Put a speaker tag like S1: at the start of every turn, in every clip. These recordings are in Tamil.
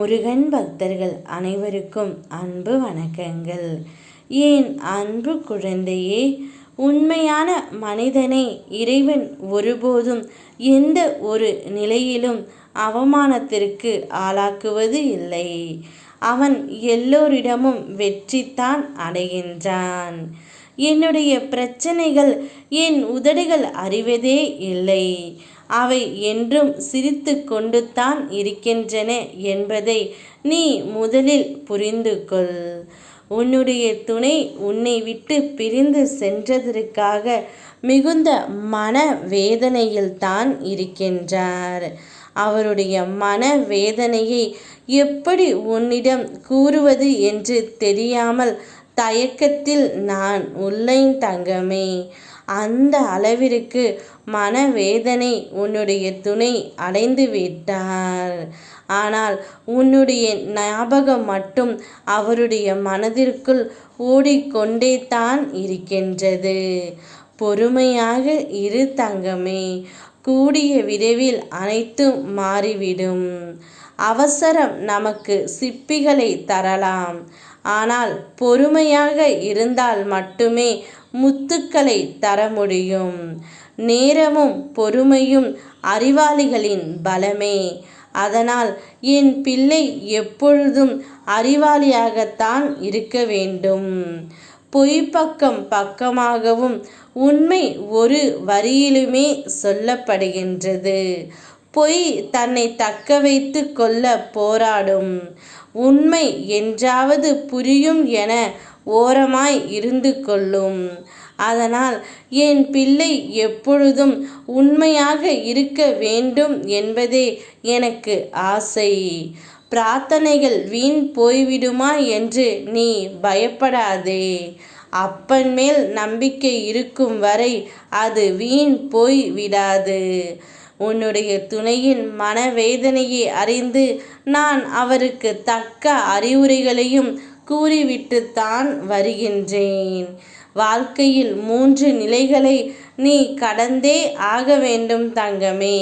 S1: முருகன் பக்தர்கள் அனைவருக்கும் அன்பு வணக்கங்கள். ஏன் அன்பு குழந்தையே உண்மையான மனிதனை இறைவன் ஒருபோதும் எந்த ஒரு நிலையிலும் அவமானத்திற்கு ஆளாக்குவது இல்லை. அவன் எல்லோரிடமும் வெற்றித்தான் அடைகின்றான். என்னுடைய பிரச்சனைகள் என் உதடுகள் அறிவதே இல்லை. அவை என்றும் சிரித்து கொண்டு தான் இருக்கின்றன என்பதை நீ முதலில் புரிந்து கொள். உன்னுடைய துணை உன்னை விட்டு பிரிந்து சென்றதற்காக மிகுந்த மன வேதனையில் தான் இருக்கின்றார். அவருடைய மன வேதனையை எப்படி உன்னிடம் கூறுவது என்று தெரியாமல் தயக்கத்தில் நான் உள்ளேன் தங்கமே. அந்த அளவிற்கு மனவேதனை உன்னுடைய துணை அடைந்து விட்டார். ஆனால் உன்னுடைய ஞாபகம் மட்டும் அவருடைய மனதிற்குள் ஓடிக்கொண்டே தான் இருக்கின்றது. பொறுமையாக இரு தங்கமே. கூடிய விரைவில் அனைத்தும் மாறிவிடும். அவசரம் நமக்கு சிப்பிகளை தரலாம். ஆனால் பொறுமையாக இருந்தால் மட்டுமே முத்துக்களை தர முடியும். நேரமும் பொறுமையும் அறிவாளிகளின் பலமே. அதனால் என் பிள்ளை எப்பொழுதும் அறிவாளியாகத்தான் இருக்க வேண்டும். பொய்ப்பக்கம் பக்கமாகவும் உண்மை ஒரு வரியிலுமே சொல்லப்படுகின்றது. பொய் தன்னை தக்க வைத்து கொள்ள போராடும். உண்மை என்றாவது புரியும் என ஓரமாய் இருந்து கொள்ளும். அதனால் என் பிள்ளை எப்பொழுதும் உண்மையாக இருக்க வேண்டும் என்பதே எனக்கு ஆசை. பிரார்த்தனைகள் வீண் போய்விடுமா என்று நீ பயப்படாதே. அப்பன் மேல் நம்பிக்கை இருக்கும் வரை அது வீண் போய் விடாது உன்னுடைய துணையின் மனவேதனையை அறிந்து நான் அவருக்கு தக்க அறிவுரைகளையும் கூறிவிட்டுத்தான் வருகின்றேன். வாழ்க்கையில் மூன்று நிலைகளை நீ கடந்தே ஆக வேண்டும் தங்கமே.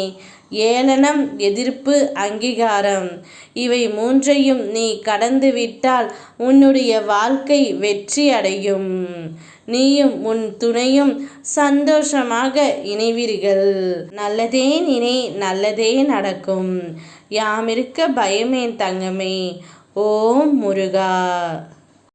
S1: ஏளனம் எதிர்ப்பு அங்கீகாரம். இவை மூன்றையும் நீ கடந்துவிட்டால் உன்னுடைய வாழ்க்கை வெற்றி அடையும். நீயும் உன் துணையும் சந்தோஷமாக இணைவீர்கள். நல்லதே நினை நல்லதே நடக்கும். யாமிருக்க பயமேன் தங்கமே. ஓம் முருகா.